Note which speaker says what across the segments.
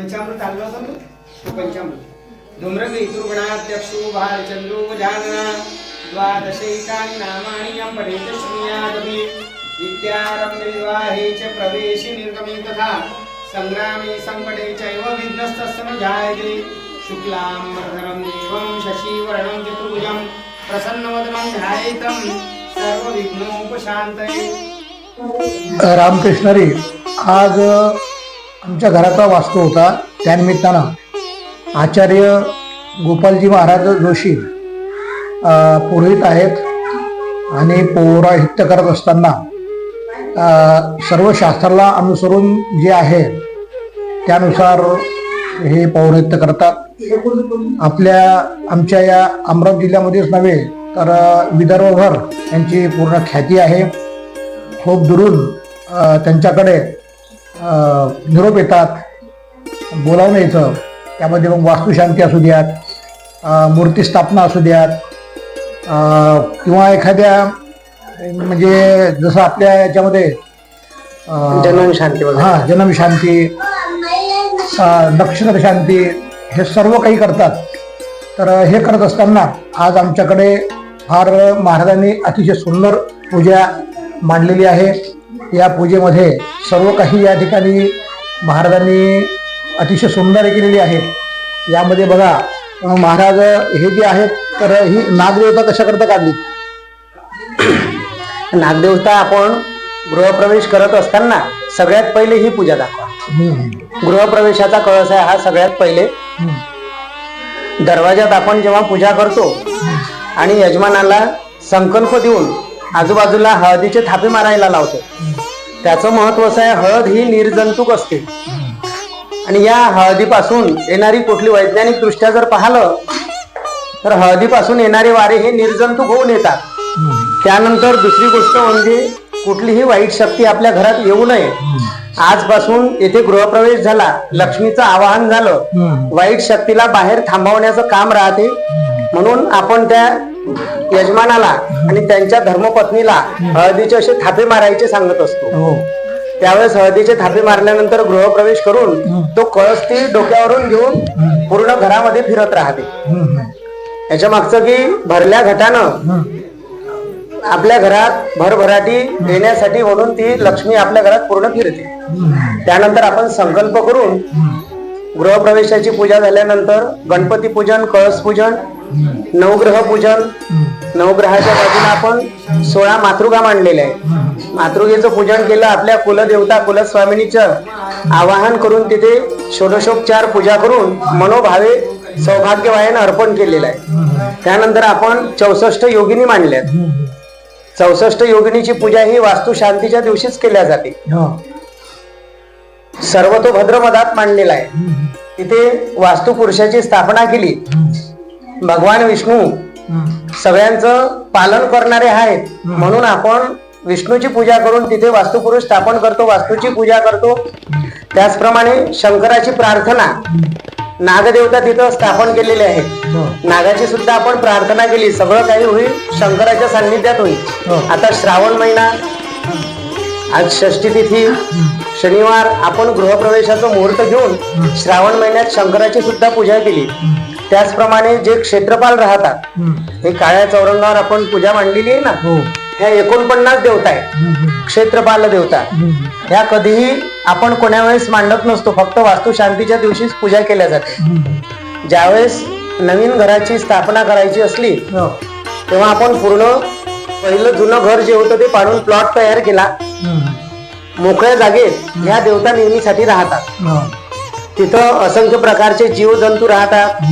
Speaker 1: पंचामृत आणलं होतं ना पंचामृत धूम्रग इतुर्गणाध्यक्षो भालचंद्रो गजानना द्वादशैकानि नामानि यं पठेत शृणुयादपि विद्यारम्भे विवाहे च प्रवेशे निर्गमे तथा सङ्ग्रामे सङ्कटे चैव विघ्नस्तस्य न जायते शुक्लाम्बरधरं देवं शशिवर्णं चतुर्भुजं प्रसन्नवदनं ध्यायेतं सर्वविघ्नोपशान्तये।
Speaker 2: रामकृष्णरी आज आमच्या घराचा वास्तू होता त्यानिमित्तानं. आचार्य गोपालजी महाराज जोशी पुरोहित आहेत आणि पौराहित्य करत असताना सर्व शास्त्राला अनुसरून जे आहे त्यानुसार हे पौराहित्य करतात. आपल्या आमच्या या अमरावती जिल्ह्यामध्येच नव्हे तर विदर्भभर यांची पूर्ण ख्याती आहे. खूप दुरून त्यांच्याकडे निरोप येतात बोलावणं येतं त्यामध्ये मग वास्तुशांती असू द्यात मूर्ती स्थापना असू द्यात किंवा एखाद्या म्हणजे जसं आपल्या याच्यामध्ये अ,
Speaker 1: जन्म शांती वगैरे.
Speaker 2: हा जन्मशांती अ, नक्षत्र शांती हे सर्व काही करतात. तर हे करत असताना आज आमच्याकडे फार महाराजांनी अतिशय सुंदर पूजा मांडलेली आहे. या पूजेमध्ये सर्व काही या ठिकाणी महाराजांनी अतिशय सुंदर केलेली आहे. यामध्ये बघा महाराज हे जे आहेत तर ही नागदेवता कशा करता काढली?
Speaker 1: नागदेवता आपण गृहप्रवेश करत असताना सगळ्यात पहिले ही पूजा दाखवा. गृहप्रवेशाचा कळस आहे हा सगळ्यात पहिले.
Speaker 2: हम्म,
Speaker 1: दरवाजात आपण जेव्हा पूजा करतो आणि यजमानाला संकल्प देऊन आजूबाजूला हळदीचे थापे मारायला लावतो. त्याचं महत्त्व असं आहे हळद ही निर्जंतुक असते. आणि या हळदीपासून येणारी कुठली वैज्ञानिक दृष्ट्या जर पाहिलं तर हळदीपासून येणारे वारे हे निर्जंतुक होऊन येतात. त्यानंतर दुसरी गोष्ट म्हणजे कुठलीही वाईट शक्ती आपल्या घरात येऊ नये. आजपासून येथे गृहप्रवेश झाला लक्ष्मीचं आवाहन झालं. वाईट शक्तीला बाहेर थांबवण्याचं काम राहते. म्हणून आपण त्या यजमानाला आणि त्यांच्या धर्मपत्नीला हळदीचे असे थापे मारायचे सांगत असतो.
Speaker 2: हो.
Speaker 1: त्यावेळेस हळदीचे थापे मारल्यानंतर गृहप्रवेश करून तो कळस ती डोक्यावरून घेऊन पूर्ण घरामध्ये फिरत राहते. याच्या मागचं की भरल्या घटानं. आपल्या घरात भरभराटी येण्यासाठी म्हणून ती लक्ष्मी आपल्या घरात पूर्ण फिरते. त्यानंतर आपण संकल्प करून गृहप्रवेशाची पूजा झाल्यानंतर गणपती पूजन कळस पूजन नवग्रह पूजन नवग्रहाच्या बाजूला आपण सोळा मातृका मांडलेल्या आहे मातृकेचं पूजन केलं आपल्या कुलदेवता कुलस्वामिनीचं आवाहन करून तिथे षोडशोपचार पूजा करून मनोभावे सौभाग्यवायन अर्पण केलेलं आहे. त्यानंतर आपण चौसष्ट योगिनी मांडल्यात. चौसष्ट योगिनीची पूजा ही वास्तू शांतीच्या दिवशीच केल्या जाते. सर्वतोभद्र मधात मांडलेला आहे. तिथे वास्तू पुरुषाची स्थापना केली. भगवान विष्णू सगळ्यांचं पालन करणारे आहेत. म्हणून आपण विष्णूची पूजा करून तिथे वास्तुपुरुष स्थापन करतो वास्तूची पूजा करतो. त्याचप्रमाणे शंकराची प्रार्थना नागदेवता तिथं स्थापन केलेले आहेत
Speaker 2: हो.
Speaker 1: नागाची सुद्धा आपण प्रार्थना केली. सगळं काही होईल शंकराच्या सान्निध्यात होईल. आता श्रावण महिना आज षष्टी तिथी शनिवार आपण गृहप्रवेशाचं मुहूर्त घेऊन श्रावण महिन्यात शंकराची सुद्धा पूजा केली. त्याचप्रमाणे जे क्षेत्रपाल राहतात हे काळ्या चौरंगावर आपण पूजा मांडलेली आहे ना
Speaker 2: हो.
Speaker 1: ह्या एकोणपन्नास देवता आहेत क्षेत्रपाल देवता. ह्या कधीही आपण कोण्या वेळेस मांडत नसतो फक्त वास्तू शांतीच्या दिवशीच पूजा केल्या जाते. ज्यावेळेस नवीन घराची स्थापना करायची असली
Speaker 2: हो.
Speaker 1: तेव्हा आपण पूर्ण पहिलं जुनं घर जे होतं ते पाडून प्लॉट तयार केला. मोकळ्या जागेत ह्या देवता नेहमीसाठी राहतात.
Speaker 2: हो.
Speaker 1: तिथं असंख्य प्रकारचे जीवजंतू राहतात.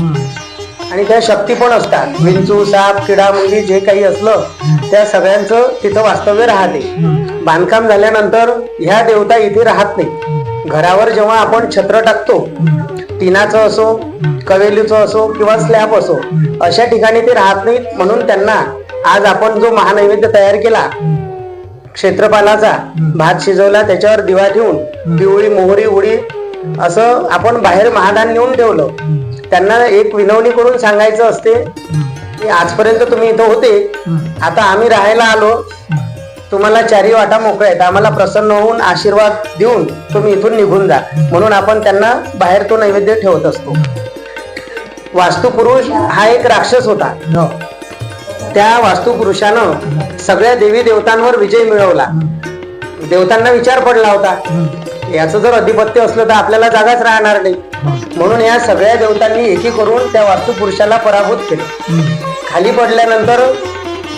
Speaker 1: आणि त्या शक्ती पण असतात. विंचू साप किडा मुंगी जे काही असलं त्या सगळ्यांचं तिथं वास्तव्य राहते. बांधकाम झाल्यानंतर ह्या देवता इथे राहत नाही. घरावर जेव्हा आपण छत्र टाकतो टिनाचं असो कवेलीचं असो किंवा स्लॅब असो अशा ठिकाणी ते राहत नाहीत म्हणून त्यांना आज आपण जो महानैवेद्य तयार केला क्षेत्रपालाचा भात शिजवला त्याच्यावर दिवा ठेवून पिवळी मोहरी उडी असं आपण बाहेर महादान नेऊन ठेवलं. त्यांना एक विनवणी करून सांगायचं असते की आजपर्यंत तुम्ही इथं होते. आता आम्ही राहायला आलो. तुम्हाला चारी वाटा मोकळ्या आहेत. आम्हाला प्रसन्न होऊन आशीर्वाद देऊन तुम्ही इथून निघून जा. म्हणून आपण त्यांना बाहेर तो नैवेद्य ठेवत असतो. वास्तुपुरुष हा एक राक्षस होता. त्या वास्तुपुरुषानं सगळ्या देवी देवतांवर विजय मिळवला. देवतांना विचार पडला होता. याचं जर अधिपत्य असलं तर आपल्याला जागाच राहणार नाही. म्हणून या सगळ्या देवतांनी एकी करून त्या वास्तुपुरुषाला पराभूत केलं. खाली पडल्यानंतर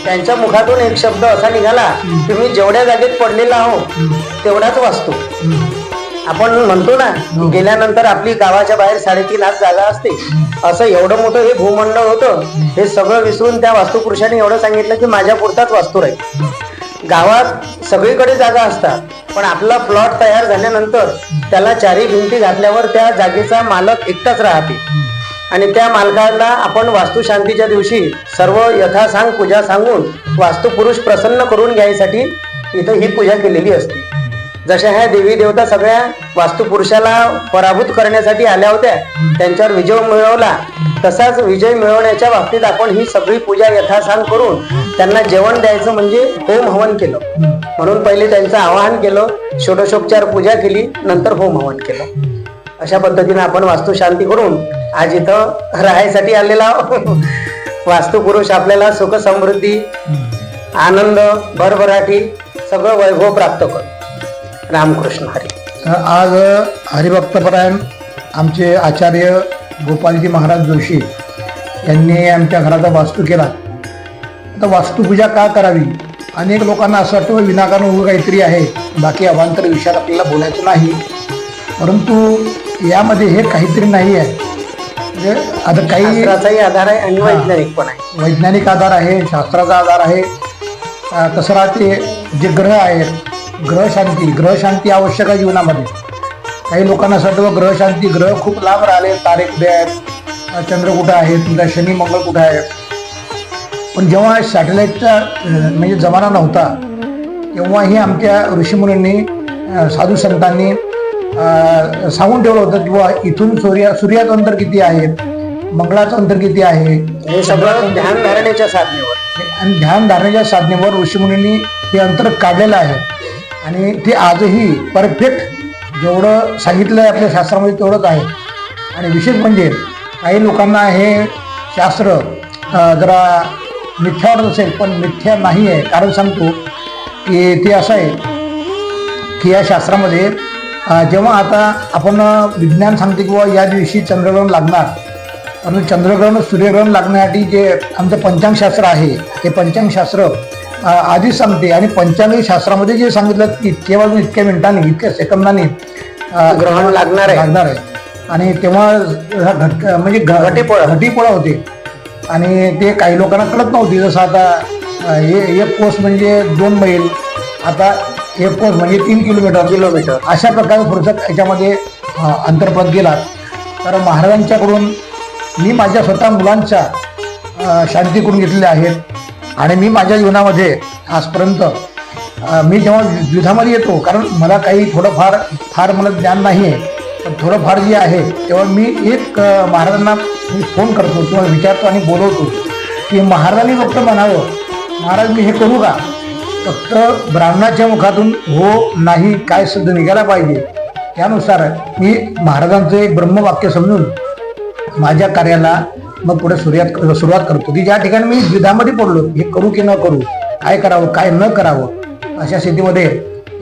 Speaker 1: त्यांच्या मुखातून एक शब्द असा निघाला की मी जेवढ्या जागेत पडलेला आहो तेवढाच वास्तू आपण म्हणतो ना गेल्यानंतर आपली गावाच्या बाहेर साडेतीन हात जागा असते. असं एवढं मोठं हे भूमंडळ होतं हे सगळं विसरून त्या वास्तुपुरुषाने एवढं सांगितलं की माझ्या पुरताच वास्तू राहील. गावात सगळीकडे जागा असतात. पण आपला प्लॉट तयार झाल्यानंतर त्याला चारी भिंती घातल्यावर त्या जागेचा मालक एकटाच राहते. आणि त्या मालकाला आपण वास्तुशांतीच्या दिवशी सर्व यथासांग पूजा सांगून वास्तुपुरुष प्रसन्न करून घ्यायसाठी इथं ही पूजा केलेली असते. जशा ह्या देवी देवता सगळ्या वास्तुपुरुषाला पराभूत करण्यासाठी आल्या होत्या त्यांच्यावर विजय मिळवला तसाच विजय मिळवण्याच्या बाबतीत आपण ही सगळी पूजा यथासांग करून त्यांना जेवण द्यायचं म्हणजे होम हवन केलं. म्हणून पहिले त्यांचं आवाहन केलं षोडशोपचार पूजा केली नंतर होम हवन केलं. अशा पद्धतीने आपण वास्तुशांती करून आज इथं राहायसाठी आलेला वास्तुपुरुष आपल्याला सुख समृद्धी आनंद भरभराटी सगळं वैभव प्राप्त कर. रामकृष्ण हरी.
Speaker 2: तर आज हरिभक्तपरायण आमचे आचार्य गोपालजी महाराज जोशी यांनी आमच्या घराचा वास्तू केला. आता वास्तुपूजा का करावी? अनेक लोकांना असं वाटतं "हो, विनाकारण उभं काहीतरी आहे. बाकी अवांतर विषयात आपल्याला बोलायचं नाही. परंतु यामध्ये हे काहीतरी नाही आहे. म्हणजे आता काही
Speaker 1: आधार आहे आणि वैज्ञानिक पण आहे.
Speaker 2: वैज्ञानिक आधार आहे शास्त्राचा आधार आहे. कसं राहते जे ग्रह आहेत ग्रहशांती. ग्रहशांती आवश्यक आहे जीवनामध्ये. काही लोकांना असं वाटतं ग्रह शांती ग्रह खूप लांब राहिले तारे कुठे आहेत चंद्र कुठं आहे तुमचा शनी मंगळ कुठं आहे पण जेव्हा सॅटेलाईटचा म्हणजे जमाना नव्हता तेव्हाही आमच्या ऋषीमुनींनी साधू संतांनी सांगून ठेवलं होतं की बुवा इथून सूर्या सूर्याचं अंतर किती आहे? मंगळाचं अंतर किती आहे?
Speaker 1: हे सगळं ध्यान धारणेच्या साधनेवर.
Speaker 2: आणि ध्यान धारणेच्या साधनेवर ऋषीमुनींनी हे अंतर काढलेलं आहे. आणि ते आजही परफेक्ट जेवढं सांगितलं आहे आपल्या शास्त्रामध्ये तेवढंच आहे. आणि विशेष म्हणजे काही लोकांना हे शास्त्र जरा मिथ्या वाटत असेल पण मिथ्या नाही आहे कारण सांगतो की ते असं आहे की या शास्त्रामध्ये जेव्हा आता आपण विज्ञान सांगते की बुवा या दिवशी चंद्रग्रहण लागणार. परंतु चंद्रग्रहण सूर्यग्रहण लागण्यासाठी जे आमचं पंचांगशास्त्र आहे ते पंचांगशास्त्र आधीच सांगते. आणि पंचांग शास्त्रामध्ये जे सांगितलं की इतक्या वाजून इतक्या मिनिटांनी इतक्या सेकंदांनी
Speaker 1: ग्रहण लागणार आहे.
Speaker 2: लागणार आहे. आणि तेव्हा घट म्हणजे
Speaker 1: घटीपोळा.
Speaker 2: घटीपोळा होते. आणि ते काही लोकांना कळत नव्हती. जसं आता हे एक कोस म्हणजे दोन मैल आता एक कोस म्हणजे तीन किलोमीटर
Speaker 1: किलोमीटर
Speaker 2: अशा प्रकारे थोडंसं याच्यामध्ये अं, अंतर्भात गेला तर महाराजांच्याकडून मी माझ्या स्वतः मुलांच्या शांती करून घेतलेल्या आहेत. आणि मी माझ्या जीवनामध्ये आजपर्यंत मी जेव्हा युद्धामध्ये येतो कारण मला काही थोडंफार फार मला ज्ञान नाही आहे पण थोडंफार जे आहे तेव्हा मी एक महाराजांना मी फोन करतो किंवा विचारतो आणि बोलवतो की महाराजांनी फक्त म्हणावं महाराज मी हे करू का? फक्त ब्राह्मणाच्या मुखातून हो नाही काय शब्द निघायला पाहिजे. त्यानुसार मी महाराजांचं एक ब्रह्मवाक्य समजून माझ्या कार्याला मग पुढे सुरुवात सुरुवात करतो की ज्या ठिकाणी मी द्विधामध्ये पडलो हे करू की न करू काय करावं काय न करावं अशा स्थितीमध्ये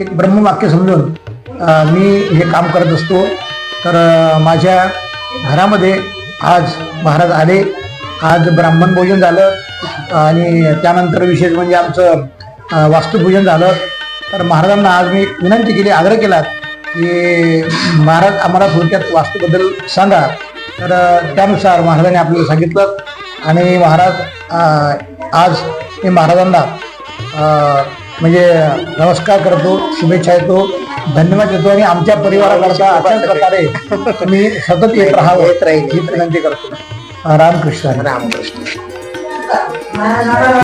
Speaker 2: एक ब्रह्मवाक्य समजून मी हे काम करत असतो. तर माझ्या घरामध्ये आज महाराज आले. आज ब्राह्मण भोजन झालं. आणि त्यानंतर विशेष म्हणजे आमचं वास्तुपूजन झालं. तर महाराजांना आज मी विनंती केली आग्रह केला की महाराज आम्हाला थोडक्यात वास्तूबद्दल सांगा. तर त्यानुसार महाराजांनी आपल्याला सांगितलं. आणि महाराज आज मी महाराजांना म्हणजे नमस्कार करतो शुभेच्छा देतो धन्यवाद देतो आणि आमच्या परिवाराकरता अशाच प्रकारे तुम्ही सतत येत राहावं
Speaker 1: येत राहील.
Speaker 2: ही विनंती करतो रामकृष्ण.
Speaker 1: रामकृष्ण